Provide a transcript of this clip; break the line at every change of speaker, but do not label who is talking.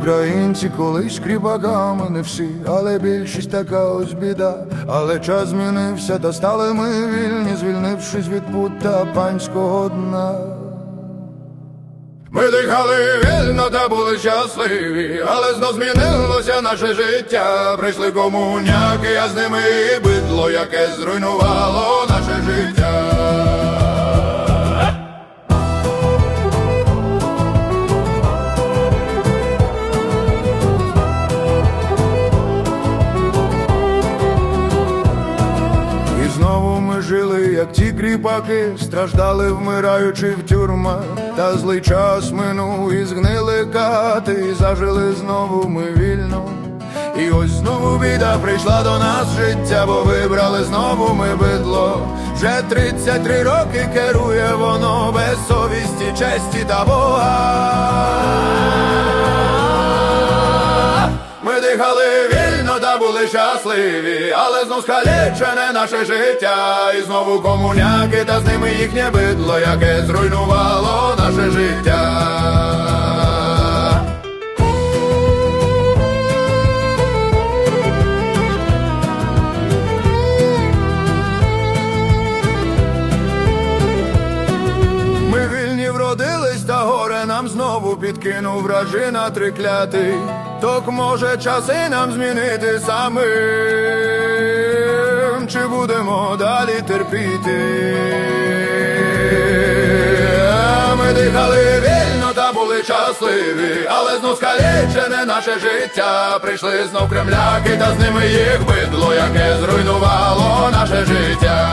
українці колись кріпаками не всі, але більшість така ось біда. Але час змінився, та стали ми вільні, звільнившись від пута панського дна. Ми дихали вільно та були щасливі, але знов змінилося наше життя. Прийшли комуняки, а з ними і бидло, яке зруйнувало наше ми жили, як ті кріпаки, страждали, вмираючи в тюрмах, та злий час минув і згнили кати, і зажили знову ми вільно. І ось знову біда прийшла до нас життя, бо вибрали знову ми бидло. Вже 33 роки керує воно без совісті, честі та Бога. Ми дихали та були щасливі, але знов скалічене наше життя, і знову комуняки, та з ними їхнє бидло, яке зруйнувало наше життя. Нам знову підкинув вражина триклятий. Ток може часи нам змінити самим, чи будемо далі терпіти? Ми дихали вільно та були щасливі, але знов скалічене наше життя. Прийшли знов кремляки, та з ними їх бидло, яке зруйнувало наше життя.